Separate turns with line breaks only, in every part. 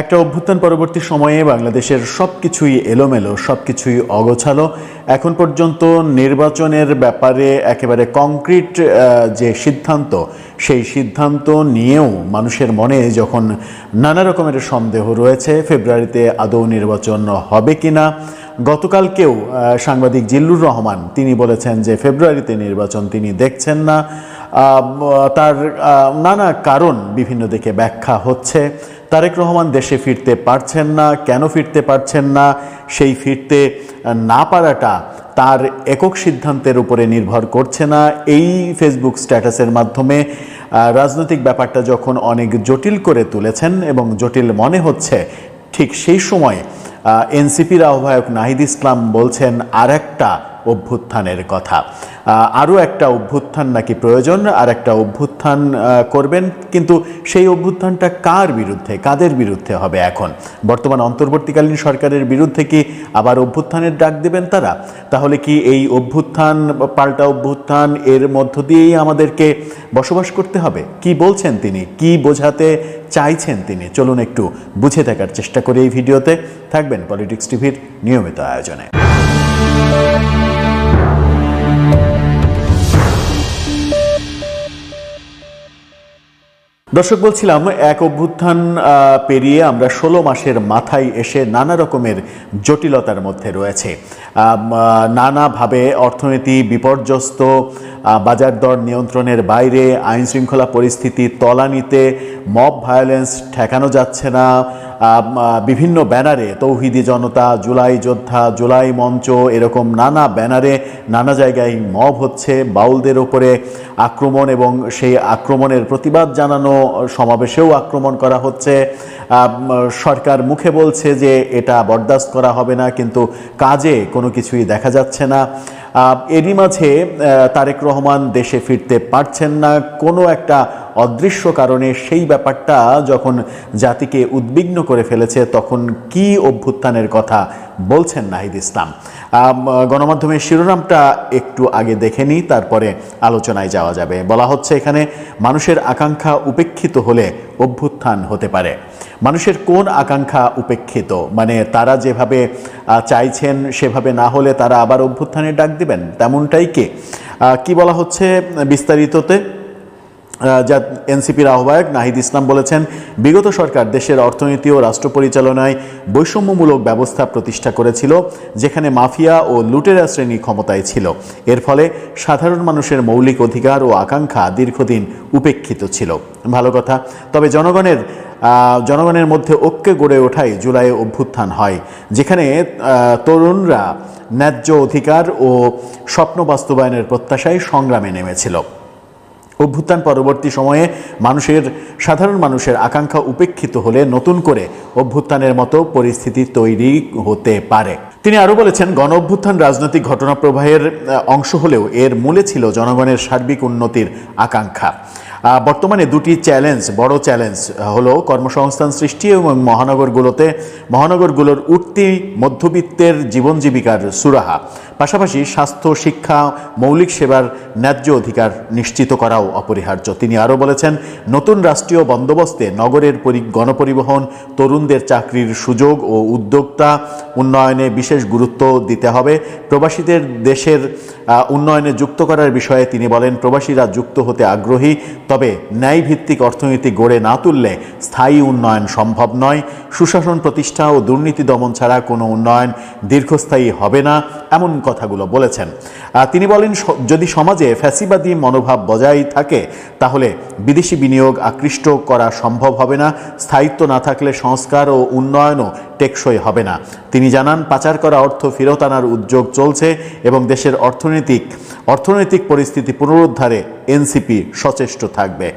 একটা অভ্যুত্থান পরবর্তী সময়ে বাংলাদেশের সব কিছুই এলোমেলো সব কিছুই অগোছালো। এখন পর্যন্ত নির্বাচনের ব্যাপারে একেবারে কংক্রিট যে সিদ্ধান্ত, সেই সিদ্ধান্ত নিয়েও মানুষের মনে যখন নানা রকমের সন্দেহ রয়েছে, ফেব্রুয়ারিতে আদৌ নির্বাচন হবে কিনা, গতকালকেও সাংবাদিক জিল্লুর রহমান তিনি বলেছেন যে ফেব্রুয়ারিতে নির্বাচন তিনি দেখছেন না। তার নানা কারণ বিভিন্ন দিকে ব্যাখ্যা হচ্ছে। তারেক রহমান দেশে ফিরতে পারছেন না, কেন ফিরতে পারছেন না, সেই ফিরতে না পারাটা তার একক সিদ্ধান্তের উপরে নির্ভর করছে না। এই ফেসবুক স্ট্যাটাসের মাধ্যমে রাজনৈতিক ব্যাপারটা যখন অনেক জটিল করে তুলেছেন এবং জটিল মনে হচ্ছে, ঠিক সেই সময় এনসিপির আহ্বায়ক নাহিদ ইসলাম বলছেন আর একটা অভ্যুত্থানের কথা। আরও একটা অভ্যুত্থান নাকি প্রয়োজন? আর একটা অভ্যুত্থান করবেন, কিন্তু সেই অভ্যুত্থানটা কার বিরুদ্ধে, কাদের বিরুদ্ধে হবে এখন? বর্তমান অন্তর্বর্তীকালীন সরকারের বিরুদ্ধে কি আবার অভ্যুত্থানের ডাক দেবেন তারা? তাহলে কি এই অভ্যুত্থান, পাল্টা অভ্যুত্থান, এর মধ্য দিয়েই আমাদেরকে বসবাস করতে হবে? কি বলছেন তিনি? কি বোঝাতে চাইছেন তিনি? চলুন একটু বুঝে থাকার চেষ্টা করি এই ভিডিওতে। থাকবেন পলিটিক্স টিভির নিয়মিত আয়োজনে। দর্শক, বলছিলাম, এক অভ্যুত্থান পেরিয়ে আমরা ষোলো মাসের মাথায় এসে নানা রকমের জটিলতার মধ্যে রয়েছে। নানাভাবে অর্থনীতি বিপর্যস্ত বাজার দর নিয়ন্ত্রণের বাইরে আইন শৃঙ্খলা পরিস্থিতি তলানিতে, মব ভায়োলেন্স ঠেকানো যাচ্ছে না বিভিন্ন ব্যানারে, তৌহিদি জনতা, জুলাই যোদ্ধা, জুলাই মঞ্চ, এরকম নানা ব্যানারে নানা জায়গায় মব হচ্ছে, বাউলদের ওপরে আক্রমণ এবং সেই আক্রমণের প্রতিবাদ জানানো, সমাবেশেও আক্রমণ করা হচ্ছে। সরকার মুখে বলছে যে এটা বরদাস্ত করা হবে না, কিন্তু কাজে কোনো কিছুই দেখা যাচ্ছে না। এরই মাঝে তারেক রহমান দেশে ফিরতে পারছেন না। কোনো একটা অদৃশ্য কারণে সেই ব্যাপারটা যখন জাতিকে উদ্বিগ্ন করে ফেলেছে, তখন কি অভ্যুত্থানের কথা বলছেন নাহিদ ইসলাম? গণমাধ্যমের শিরোনামটা একটু আগে দেখে নিই, তারপরে আলোচনায় যাওয়া যাবে। বলা হচ্ছে এখানে মানুষের আকাঙ্ক্ষা উপেক্ষিত হলে অভ্যুত্থান হতে পারে। মানুষের কোন আকাঙ্ক্ষা উপেক্ষিত? মানে তারা যেভাবে চাইছেন সেভাবে না হলে তারা আবার অভ্যুত্থানের ডাক দিবেন? তেমনটাই কে? কি বলা হচ্ছে বিস্তারিততে? যা এনসিপির আহ্বায়ক নাহিদ ইসলাম বলেছেন, বিগত সরকার দেশের অর্থনীতি ও রাষ্ট্র পরিচালনায় বৈষম্যমূলক ব্যবস্থা প্রতিষ্ঠা করেছিল, যেখানে মাফিয়া ও লুটেরা শ্রেণি ক্ষমতায় ছিল। এর ফলে সাধারণ মানুষের মৌলিক অধিকার ও আকাঙ্ক্ষা দীর্ঘদিন উপেক্ষিত ছিল। ভালো কথা। তবে জনগণের জনগণের মধ্যে ঐক্যে গড়ে ওঠাই জুলাইয়ে অভ্যুত্থান হয়, যেখানে তরুণরা ন্যায্য অধিকার ও স্বপ্ন বাস্তবায়নের প্রত্যাশায় সংগ্রামে নেমেছিল। অভ্যুত্থান পরবর্তী সময়ে মানুষের, সাধারণ মানুষের আকাঙ্ক্ষা উপেক্ষিত হলে নতুন করে অভ্যুত্থানের মতো পরিস্থিতি তৈরি হতে পারে। তিনি আরও বলেছেন গণ অভ্যুত্থান রাজনৈতিক ঘটনা প্রবাহের অংশ হলেও এর মূলে ছিল জনগণের সার্বিক উন্নতির আকাঙ্ক্ষা। বর্তমানে দুটি চ্যালেঞ্জ বড় চ্যালেঞ্জ হলো কর্মসংস্থান সৃষ্টি এবং মহানগরগুলোতে, মহানগরগুলোর উঠতি মধ্যবিত্তের জীবন জীবিকার সুরাহা। পাশাপাশি স্বাস্থ্য, শিক্ষা, মৌলিক সেবার ন্যায্য অধিকার নিশ্চিত করাও অপরিহার্য। তিনি আরও বলেছেন, নতুন রাষ্ট্রীয় বন্দোবস্তে নগরের পরি গণপরিবহন, তরুণদের চাকরির সুযোগ ও উদ্যোক্তা উন্নয়নে বিশেষ গুরুত্ব দিতে হবে। প্রবাসীদের দেশের উন্নয়নে যুক্ত করার বিষয়ে তিনি বলেন, প্রবাসীরা যুক্ত হতে আগ্রহী। তবে ন্যায়ভিত্তিক অর্থনীতি গড়ে না তুললে স্থায়ী উন্নয়ন সম্ভব নয়। সুশাসন প্রতিষ্ঠা ও দুর্নীতি দমন ছাড়া কোনো উন্নয়ন দীর্ঘস্থায়ী হবে না, এমন কথাগুলো বলেছেন। তিনি বলেন যদি সমাজে ফ্যাসিবাদী মনোভাব বজায় থাকে, তাহলে বিদেশি বিনিয়োগ আকৃষ্ট করা সম্ভব হবে না। স্থায়িত্ব না থাকলে সংস্কার ও উন্নয়নও টেকসই হবে না। তিনি জানান, পাচার করা অর্থ ফেরত আনার উদ্যোগ চলছে এবং দেশের অর্থনৈতিক অর্থনৈতিক পরিস্থিতি পুনরুদ্ধারে এনসিপি সচেষ্ট থাকবে।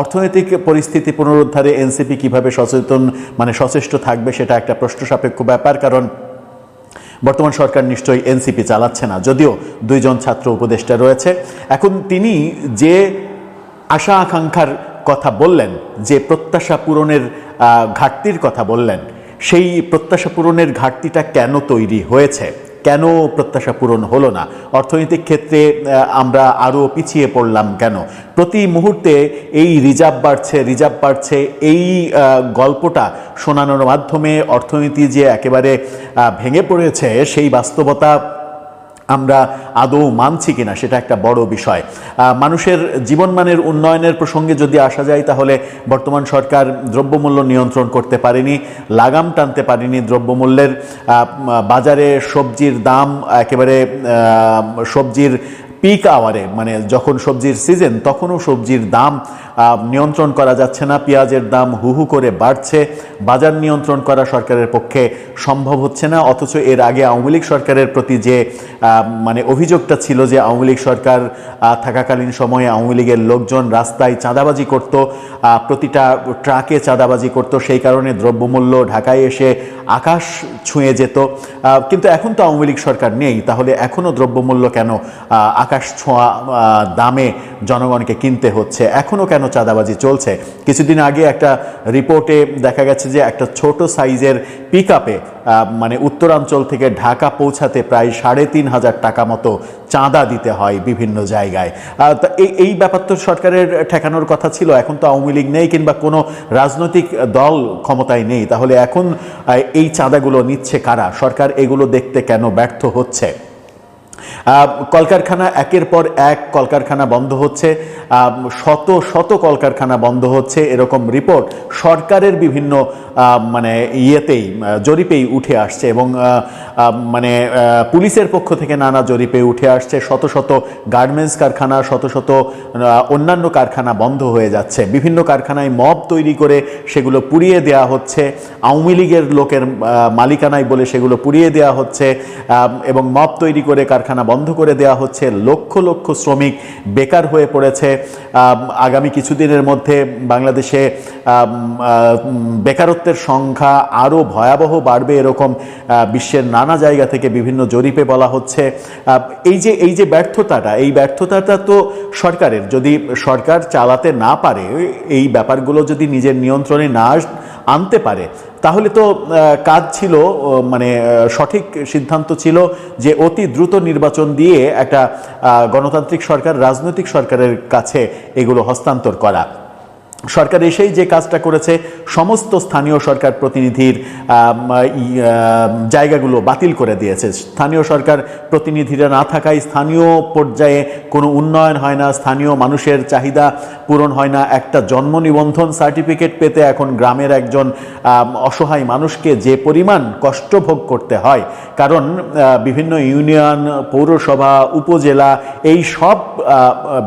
অর্থনৈতিক পরিস্থিতি পুনরুদ্ধারে এনসিপি কীভাবে সচেতন মানে সচেষ্ট থাকবে সেটা একটা প্রশ্ন সাপেক্ষ ব্যাপার, কারণ বর্তমান সরকার নিশ্চয়ই এনসিপি চালাচ্ছে না, যদিও দুইজন ছাত্র উপদেষ্টা রয়েছে। এখন তিনি যে আশা আকাঙ্ক্ষার কথা বললেন, যে প্রত্যাশা পূরণের ঘাটতির কথা বললেন, সেই প্রত্যাশা পূরণের ঘাটতিটা কেন তৈরি হয়েছে? কেন প্রত্যাশা পূরণ হলো না? অর্থনৈতিক ক্ষেত্রে আমরা আরও পিছিয়ে পড়লাম কেন? প্রতি মুহূর্তে এই রিজার্ভ বাড়ছে রিজার্ভ বাড়ছে, এই গল্পটা শোনানোর মাধ্যমে অর্থনীতি যে একেবারে ভেঙে পড়েছে, সেই বাস্তবতা আমরা আদৌ মানছি কিনা সেটা একটা বড় বিষয়। মানুষের জীবনমানের উন্নয়নের প্রসঙ্গে যদি আসা যায়, তাহলে বর্তমান সরকার দ্রব্যমূল্য নিয়ন্ত্রণ করতে পারেনি, লাগাম টানতে পারেনি দ্রব্যমূল্যের। বাজারে সবজির দাম একেবারে সবজির পিক আওয়ারে মানে যখন সবজির সিজন তখনও সবজির দাম নিয়ন্ত্রণ করা যাচ্ছে না। পেঁয়াজের দাম হু হু করে বাড়ছে। বাজার নিয়ন্ত্রণ করা সরকারের পক্ষে সম্ভব হচ্ছে না। অথচ এর আগে আওয়ামী লীগ সরকারের প্রতি যে মানে অভিযোগটা ছিল যে আওয়ামী লীগ সরকার থাকাকালীন সময়ে আওয়ামী লীগের লোকজন রাস্তায় চাঁদাবাজি করত প্রতিটা ট্রাকে চাঁদাবাজি করত, সেই কারণে দ্রব্যমূল্য ঢাকায় এসে আকাশ ছুঁয়ে যেত। কিন্তু এখন তো আওয়ামী লীগ সরকার নেই। তাহলে এখনও দ্রব্যমূল্য কেন আকাশ ছোঁয়া দামে জনগণকে কিনতে হচ্ছে? এখনও কেন চাঁদাবাজি চলছে। কিছুদিন আগে একটা রিপোর্টে দেখা গেছে যে একটা ছোট সাইজের পিক মানে উত্তরাঞ্চল থেকে ঢাকা পৌঁছাতে প্রায় সাড়ে তিন হাজার টাকা মতো চাঁদা দিতে হয় বিভিন্ন জায়গায়। তা এই এই ব্যাপার তো সরকারের ঠেকানোর কথা ছিল, এখন তো আওয়ামী লীগ নেই কিংবা কোনো রাজনৈতিক দল ক্ষমতায় নেই। তাহলে এখন এই চাঁদাগুলো নিচ্ছে কারা? সরকার এগুলো দেখতে কেন ব্যর্থ হচ্ছে? কলকারখানা একের পর এক কলকারখানা বন্ধ হচ্ছে শত শত কলকারখানা বন্ধ হচ্ছে, এরকম রিপোর্ট সরকারের বিভিন্ন মানে ইয়েতেই জরিপেই উঠে আসছে এবং মানে পুলিশের পক্ষ থেকে নানা জরিপে উঠে আসছে, শত শত গার্মেন্টস কারখানা, শত শত অন্যান্য কারখানা বন্ধ হয়ে যাচ্ছে, বিভিন্ন কারখানায় মব তৈরি করে সেগুলো পুড়িয়ে দেওয়া হচ্ছে, আওয়ামী লীগের লোকের মালিকানায় বলে সেগুলো পুড়িয়ে দেওয়া হচ্ছে এবং মব তৈরি করে কারখানা বন্ধ করে দেওয়া হচ্ছে। লক্ষ লক্ষ শ্রমিক বেকার হয়ে পড়েছে। আগামী কিছুদিনের মধ্যে বাংলাদেশে বেকারত্বের সংখ্যা আরও ভয়াবহ বাড়বে এরকম বিশ্বের নানা জায়গা থেকে বিভিন্ন জরিপে বলা হচ্ছে। এই যে এই যে ব্যর্থতাটা, এই ব্যর্থতাটা তো সরকারের। যদি সরকার চালাতে না পারে, এই ব্যাপারগুলো যদি নিজের নিয়ন্ত্রণে না আনতে পারে। তাহলে তো কাজ ছিল মানে সঠিক সিদ্ধান্ত ছিল যে অতি দ্রুত নির্বাচন দিয়ে একটা গণতান্ত্রিক সরকার, রাজনৈতিক সরকারের কাছে এগুলো হস্তান্তর করা। সরকার এসেই যে কাজটা করেছে, সমস্ত স্থানীয় সরকার প্রতিনিধির জায়গাগুলো বাতিল করে দিয়েছে। স্থানীয় সরকার প্রতিনিধিরা না থাকায় স্থানীয় পর্যায়ে কোনো উন্নয়ন হয় না, স্থানীয় মানুষের চাহিদা পূরণ হয় না। একটা জন্ম নিবন্ধন সার্টিফিকেট পেতে এখন গ্রামের একজন অসহায় মানুষকে যে পরিমাণ কষ্ট ভোগ করতে হয়, কারণ বিভিন্ন ইউনিয়ন, পৌরসভা, উপজেলা, এই সব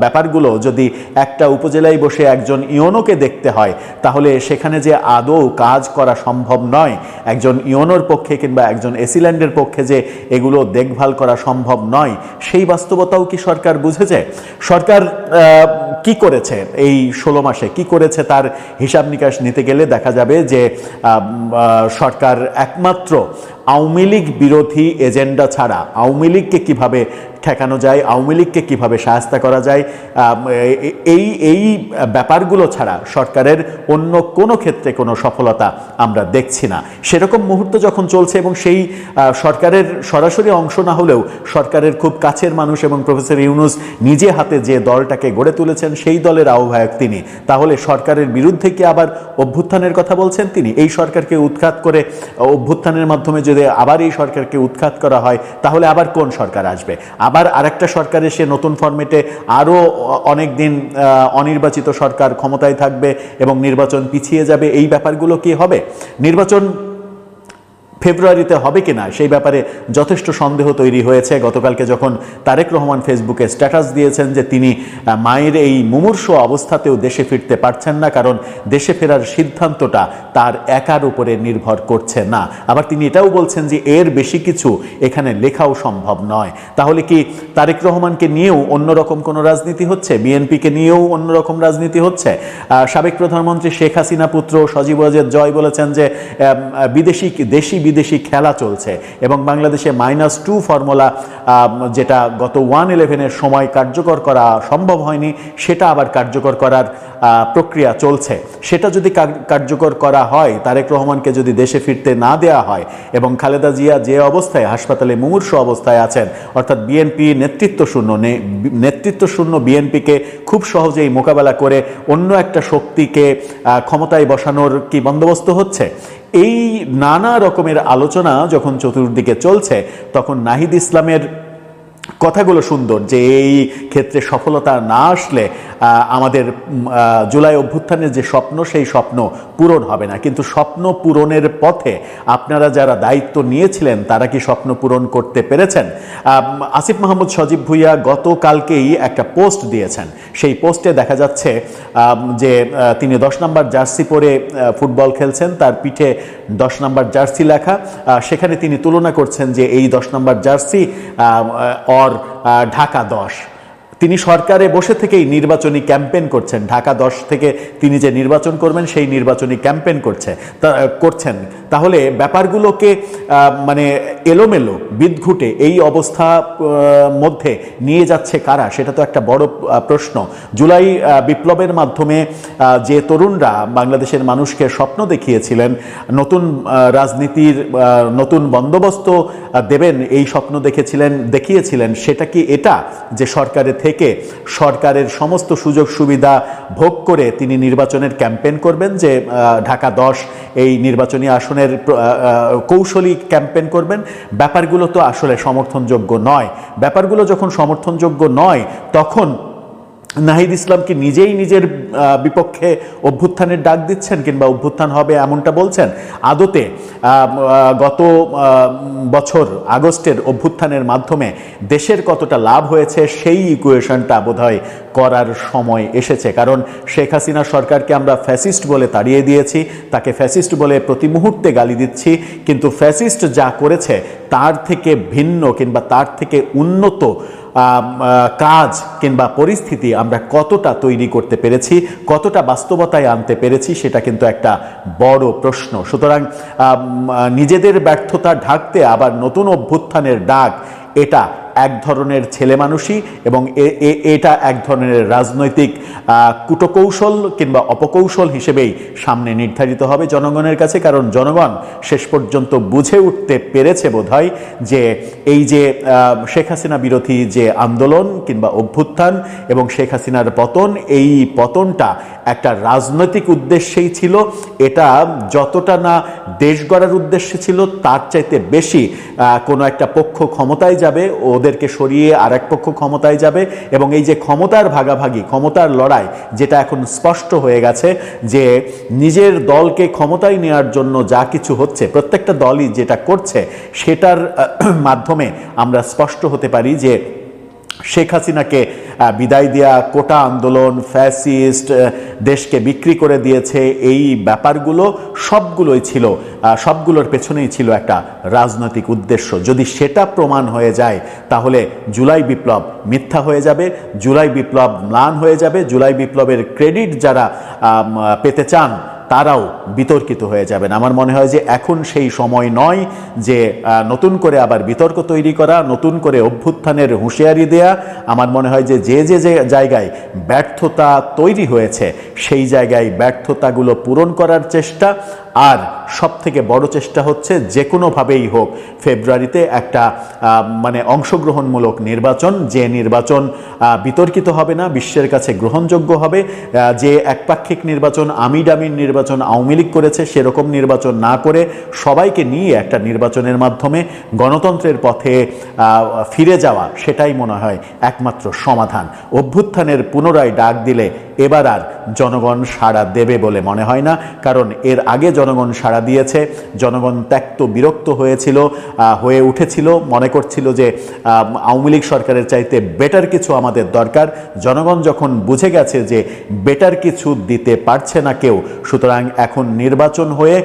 ব্যাপারগুলো যদি একটা উপজেলায় বসে একজন ইওনোকে দেখতে হয়। তাহলে সেখানে যে আদৌ কাজ করা সম্ভব নয়, একজন ইওনোর পক্ষে কিংবা একজন এসিল্যান্ডের পক্ষে যে এগুলো দেখভাল করা সম্ভব নয়, সেই বাস্তবতাও কি সরকার বুঝেছে? সরকার কি করেছে এই ষোলো মাসে? কি করেছে তার হিসাব নিকাশ নিতে গেলে দেখা যাবে যে সরকার একমাত্র আওয়ামী লীগ বিরোধী এজেন্ডা ছাড়া আওয়ামী লীগকে কীভাবে ঠেকানো যায়, আওয়ামী লীগকে কীভাবে সাহায্য করা যায় এই এই ব্যাপারগুলো ছাড়া সরকারের অন্য কোনো ক্ষেত্রে কোনো সফলতা আমরা দেখছি না। সেরকম মুহূর্ত যখন চলছে এবং সেই সরকারের সরাসরি অংশ না হলেও সরকারের খুব কাছের মানুষ এবং প্রফেসর ইউনুস নিজে হাতে যে দলটাকে গড়ে তুলেছেন, সেই দলের আহ্বায়ক তিনি। তাহলে সরকারের বিরুদ্ধে কি আবার অভ্যুত্থানের কথা বলছেন তিনি? এই সরকারকে উৎখাত করে অভ্যুত্থানের মাধ্যমে যদি আবার এই সরকারকে উৎখাত করা হয়, তাহলে আবার কোন সরকার আসবে? আবার আরেকটা সরকার এসে নতুন ফরম্যাটে আরও অনেক দিন অনির্বাচিত সরকার ক্ষমতায় থাকবে এবং নির্বাচন পিছিয়ে যাবে, এই ব্যাপারগুলো কি হবে? নির্বাচন ফেব্রুয়ারিতে হবে কিনা সেই ব্যাপারে যথেষ্ট সন্দেহ তৈরি হয়েছে। গতকালকে যখন তারেক রহমান ফেসবুকে স্ট্যাটাস দিয়েছেন যে তিনি মায়ের এই মুমূর্ষ অবস্থাতেও দেশে ফিরতে পারছেন না, কারণ দেশে ফেরার সিদ্ধান্তটা তার একার উপরে নির্ভর করছে না। আবার তিনি এটাও বলছেন যে এর বেশি কিছু এখানে লেখাও সম্ভব নয়। তাহলে কি তারেক রহমানকে নিয়েও অন্যরকম কোনো রাজনীতি হচ্ছে? বিএনপিকে নিয়েও অন্যরকম রাজনীতি হচ্ছে? সাবেক প্রধানমন্ত্রী শেখ হাসিনা পুত্র সজীব জয় বলেছেন যে বিদেশি, দেশি বিদেশি খেলা চলছে এবং বাংলাদেশে মাইনাস টু ফর্মুলা যেটা গত ওয়ান ইলেভেনের সময় কার্যকর করা সম্ভব হয়নি, সেটা আবার কার্যকর করার প্রক্রিয়া চলছে। সেটা যদি কার্যকর করা হয়, তারেক রহমানকে যদি দেশে ফিরতে না দেওয়া হয় এবং খালেদা জিয়া যে অবস্থায় হাসপাতালে মুমূর্ষ অবস্থায় আছেন, অর্থাৎ বিএনপি নেতৃত্ব শূন্য নেতৃত্ব শূন্য বিএনপিকে খুব সহজেই মোকাবেলা করে অন্য একটা শক্তিকে ক্ষমতায় বসানোর কি বন্দোবস্ত হচ্ছে? এই নানা রকমের আলোচনা যখন চতুর্দিকে চলছে তখন নাহিদ ইসলামের কথাগুলো সুন্দর যে এই ক্ষেত্রে সফলতা না আসলে আমাদের জুলাই অভ্যুত্থানের যে স্বপ্ন, সেই স্বপ্ন পূরণ হবে না। কিন্তু স্বপ্ন পূরণের পথে আপনারা যারা দায়িত্ব নিয়েছিলেন, তারা কি স্বপ্ন পূরণ করতে পেরেছেন? আসিফ মাহমুদ সজীব ভুইয়া গতকালকেই একটা পোস্ট দিয়েছেন। সেই পোস্টে দেখা যাচ্ছে যে তিনি দশ নম্বর জার্সি পরে ফুটবল খেলছেন, তার পিঠে দশ নম্বর জার্সি লেখা। সেখানে তিনি তুলনা করছেন যে এই দশ নম্বর জার্সি অর ঢাকা দশ। তিনি সরকারে বসে থেকেই নির্বাচনী ক্যাম্পেন করছেন। ঢাকা দশ থেকে তিনি যে নির্বাচন করবেন, সেই নির্বাচনী ক্যাম্পেন করছে। করছেন। তাহলে ব্যাপারগুলোকে মানে এলোমেলো, বিদঘুটে এই অবস্থা মধ্যে নিয়ে যাচ্ছে কারা, সেটা তো একটা বড় প্রশ্ন। জুলাই বিপ্লবের মাধ্যমে যে তরুণরা বাংলাদেশের মানুষকে স্বপ্ন দেখিয়েছিলেন, নতুন রাজনীতির নতুন বন্দোবস্ত দেবেন, এই স্বপ্ন দেখেছিলেন, দেখিয়েছিলেন, সেটা কি এটা যে সরকারে থেকে সরকারের সমস্ত সুযোগ সুবিধা ভোগ করে তিনি নির্বাচনের ক্যাম্পেন করবেন যে ঢাকা দশ এই নির্বাচনী আসনের কৌশলী ক্যাম্পেন করবেন। ব্যাপারগুলো তো আসলে সমর্থনযোগ্য নয়। ব্যাপারগুলো যখন সমর্থনযোগ্য নয়, তখন নাহিদ ইসলাম কি নিজেই নিজের বিপক্ষে অভ্যুত্থানের ডাক দিচ্ছেন কিংবা অভ্যুত্থান হবে এমনটা বলছেন? আদতে গত বছর আগস্টের অভ্যুত্থানের মাধ্যমে দেশের কতটা লাভ হয়েছে সেই ইকুয়েশনটা বোধহয় করার সময় এসেছে। কারণ শেখ হাসিনা সরকারকে আমরা ফ্যাসিস্ট বলে তাড়িয়ে দিয়েছি, তাকে ফ্যাসিস্ট বলে প্রতি মুহূর্তে গালি দিচ্ছি, কিন্তু ফ্যাসিস্ট যা করেছে তার থেকে ভিন্ন কিংবা তার থেকে উন্নত কাজ কিংবা পরিস্থিতি আমরা কতটা তৈরি করতে পেরেছি, কতটা বাস্তবতায় আনতে পেরেছি সেটা কিন্তু একটা বড় প্রশ্ন। সুতরাং নিজেদের ব্যর্থতা ঢাকতে আবার নতুন অভ্যুত্থানের ডাক এটা এক ধরনের ছেলে মানুষই এবং এটা এক ধরনের রাজনৈতিক কুটকৌশল কিংবা অপকৌশল হিসেবেই সামনে নির্ধারিত হবে জনগণের কাছে। কারণ জনগণ শেষ পর্যন্ত বুঝে উঠতে পেরেছে বোধহয় যে এই যে শেখ হাসিনা বিরোধী যে আন্দোলন কিংবা অভ্যুত্থান এবং শেখ হাসিনার পতন, এই পতনটা একটা রাজনৈতিক উদ্দেশ্যেই ছিল। এটা যতটা না দেশ গড়ার উদ্দেশ্যে ছিল, তার চাইতে বেশি কোনো একটা পক্ষ ক্ষমতায় যাবে। ওদেরকে সরিয়ে আর এক পক্ষ ক্ষমতায় যাবে এবং এই যে ক্ষমতার ভাগাভাগি, ক্ষমতার লড়াই, যেটা এখন স্পষ্ট হয়ে গেছে যে নিজের দলকে ক্ষমতায় নেওয়ার জন্য যা কিছু হচ্ছে, প্রত্যেকটা দলই যেটা করছে, সেটার মাধ্যমে আমরা স্পষ্ট হতে পারি যে শেখ হাসিনাকে বিদায় দেয়া, কোটা আন্দোলন, ফ্যাসিস্ট দেশকে বিক্রি করে দিয়েছে, এই ব্যাপারগুলো সবগুলোই ছিল সবগুলোর পেছনেই ছিল একটা রাজনৈতিক উদ্দেশ্য। যদি সেটা প্রমাণ হয়ে যায়, তাহলে জুলাই বিপ্লব মিথ্যা হয়ে যাবে, জুলাই বিপ্লব ম্লান হয়ে যাবে, জুলাই বিপ্লবের ক্রেডিট যারা পেতে চান তারাও বিতর্কিত হয়ে যাবেন। আমার মনে হয় যে এখন সেই সময় নয় যে নতুন করে আবার বিতর্ক তৈরি করা, নতুন করে অভ্যুত্থানের হুঁশিয়ারি দেয়া। আমার মনে হয় যে যে যে যে জায়গায় ব্যর্থতা তৈরি হয়েছে, সেই জায়গায় ব্যর্থতাগুলো পূরণ করার চেষ্টা। আর সব থেকে বড় চেষ্টা হচ্ছে যে কোনোভাবেই হোক, ফেব্রুয়ারিতে একটা মানে অংশগ্রহণমূলক নির্বাচন। যে নির্বাচন বিতর্কিত হবে না, বিশ্বের কাছে গ্রহণযোগ্য হবে। যে একপাক্ষিক নির্বাচন, আমিডামির নির্বাচন আওয়ামী লীগ করেছে, সেরকম নির্বাচন না করে সবাইকে নিয়ে একটা নির্বাচনের মাধ্যমে গণতন্ত্রের পথে ফিরে যাওয়া, সেটাই মনে হয় একমাত্র সমাধান। অভ্যুত্থানের পুনরায় ডাক দিলে এবার আর জনগণ সাড়া দেবে বলে মনে হয় না, কারণ এর আগে জনগণ সাড়া দিয়েছে, জনগণ ত্যক্ত বিরক্ত হয়েছিল হয়ে উঠেছিল, মনে করছিল যে আওয়ামী লীগ সরকারের চাইতে বেটার কিছু আমাদের দরকার। জনগণ যখন বুঝে গেছে যে, বেটার কিছু দিতে পারছে না কেউ, সুতরাং এখন নির্বাচন হয়ে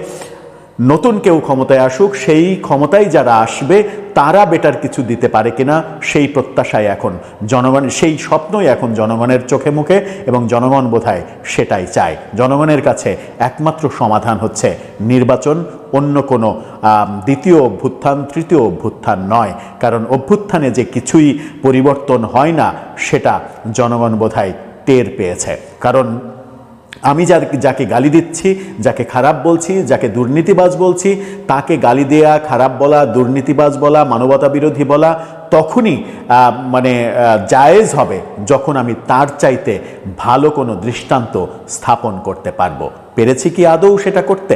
নতুন কেউ ক্ষমতায় আসুক, সেই ক্ষমতায় যারা আসবে, তারা বেটার কিছু দিতে পারে কিনা, সেই প্রত্যাশায় এখন জনগণ, সেই স্বপ্নই এখন জনগণের চোখে মুখে এবং জনগণ বোধহয় সেটাই চায়। জনগণের কাছে একমাত্র সমাধান হচ্ছে নির্বাচন, অন্য কোনো দ্বিতীয় অভ্যুত্থান, তৃতীয় অভ্যুত্থান নয়। কারণ অভ্যুত্থানে যে কিছুই পরিবর্তন হয় না, সেটা জনগণ বোধহয় টের পেয়েছে। কারণ আমি যার যাকে গালি দিচ্ছি, যাকে খারাপ বলছি, যাকে দুর্নীতিবাজ বলছি, তাকে গালি দেয়া, খারাপ বলা, দুর্নীতিবাজ বলা, মানবতা বিরোধী বলা, তখনই মানে জায়েজ হবে যখন আমি তার চাইতে ভালো কোনো দৃষ্টান্ত স্থাপন করতে পারব। পেরেছি কি আদৌ সেটা করতে?